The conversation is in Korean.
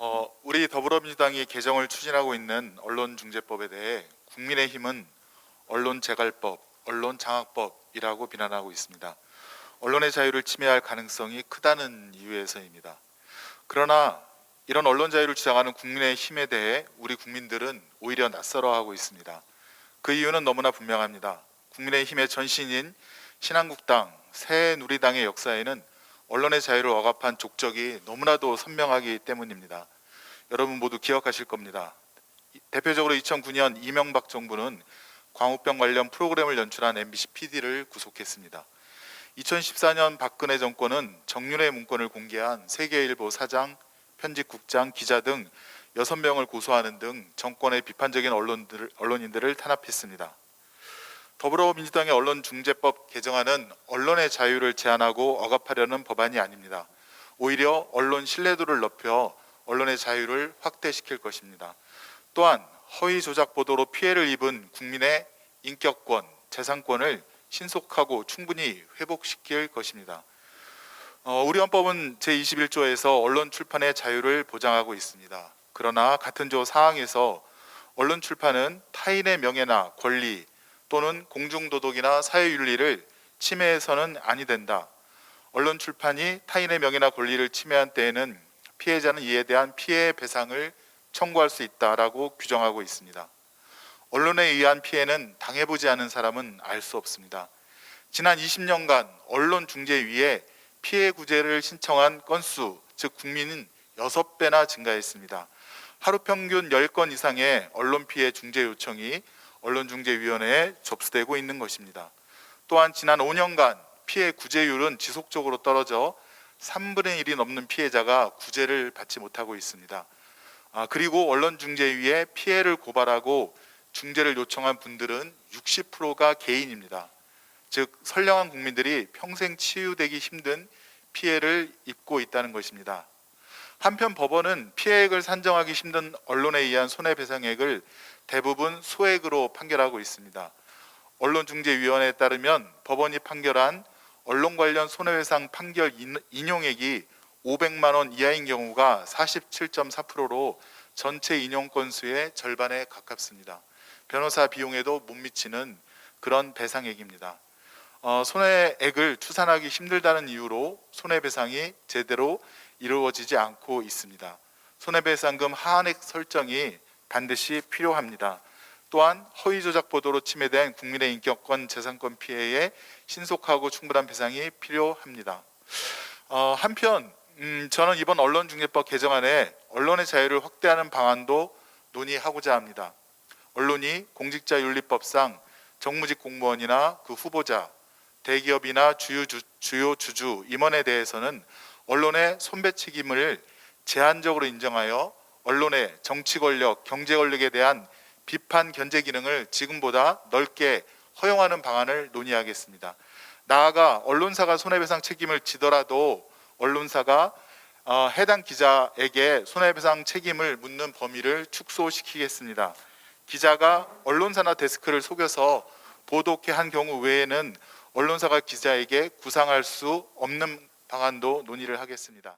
어, 우리 더불어민주당이 개정을 추진하고 있는 언론중재법에 대해 국민의힘은 언론재갈법, 언론장악법이라고 비난하고 있습니다. 언론의 자유를 침해할 가능성이 크다는 이유에서입니다. 그러나 이런 언론 자유를 주장하는 국민의 힘에 대해 우리 국민들은 오히려 낯설어하고 있습니다. 그 이유는 너무나 분명합니다. 국민의 힘의 전신인 신한국당, 새누리당의 역사에는 언론의 자유를 억압한 족적이 너무나도 선명하기 때문입니다. 여러분 모두 기억하실 겁니다. 이- 대표적으로 2009년 이명박 정부는 광우병 관련 프로그램을 연출한 MBC PD를 구속했습니다. 2014년 박근혜 정권은 정윤회 문건을 공개한 세계일보 사장, 편집국장, 기자 등 6명을 고소하는 등 정권의 비판적인 언론들, 언론인들을 탄압했습니다. 더불어민주당의 언론중재법 개정안은 언론의 자유를 제한하고 억압하려는 법안이 아닙니다. 오히려 언론 신뢰도를 높여 언론의 자유를 확대시킬 것입니다. 또한 허위 조작 보도로 피해를 입은 국민의 인격권, 재산권을 신속하고 충분히 회복시킬 것입니다. 어, 우리 헌법은 제21조에서 언론 출판의 자유를 보장하고 있습니다. 그러나 같은 조 사항에서 언론 출판은 타인의 명예나 권리 또는 공중도덕이나 사회윤리를 침해해서는 아니 된다. 언론 출판이 타인의 명예나 권리를 침해한 때에는 피해자는 이에 대한 피해 배상을 청구할 수 있다라고 규정하고 있습니다. 언론에 의한 피해는 당해보지 않은 사람은 알 수 없습니다. 지난 20년간 언론 중재위에 피해 구제를 신청한 건수, 즉 국민은 6배나 증가했습니다. 하루 평균 10건 이상의 언론 피해 중재 요청이 언론중재위원회에 접수되고 있는 것입니다. 또한 지난 5년간 피해 구제율은 지속적으로 떨어져 3분의 1이 넘는 피해자가 구제를 받지 못하고 있습니다. 아, 그리고 언론중재위에 피해를 고발하고 중재를 요청한 분들은 60%가 개인입니다. 즉 선량한 국민들이 평생 치유되기 힘든 피해를 입고 있다는 것입니다. 한편 법원은 피해액을 산정하기 힘든 언론에 의한 손해배상액을 대부분 소액으로 판결하고 있습니다. 언론중재위원회에 따르면 법원이 판결한 언론 관련 손해배상 판결 인- 인용액이 500만 원 이하인 경우가 47.4%로 전체 인용 건수의 절반에 가깝습니다. 변호사 비용에도 못 미치는 그런 배상액입니다. 어, 손해액을 추산하기 힘들다는 이유로 손해배상이 제대로 이루어지지 않고 있습니다. 손해배상금 하한액 설정이 반드시 필요합니다. 또한 허위 조작 보도로 침해된 국민의 인격권, 재산권 피해에 신속하고 충분한 배상이 필요합니다. 어, 한편 음, 저는 이번 언론중재법 개정안에 언론의 자유를 확대하는 방안도 논의하고자 합니다. 언론이 공직자윤리법상 정무직 공무원이나 그 후보자, 대기업이나 주요, 주, 주요 주주, 임원에 대해서는 언론의 손배 책임을 제한적으로 인정하여 언론의 정치 권력, 경제 권력에 대한 비판 견제 기능을 지금보다 넓게 허용하는 방안을 논의하겠습니다. 나아가 언론사가 손해배상 책임을 지더라도 언론사가 어, 해당 기자에게 손해배상 책임을 묻는 범위를 축소시키겠습니다. 기자가 언론사나 데스크를 속여서 보도케 한 경우 외에는 언론사가 기자에게 구상할 수 없는 방안도 논의를 하겠습니다.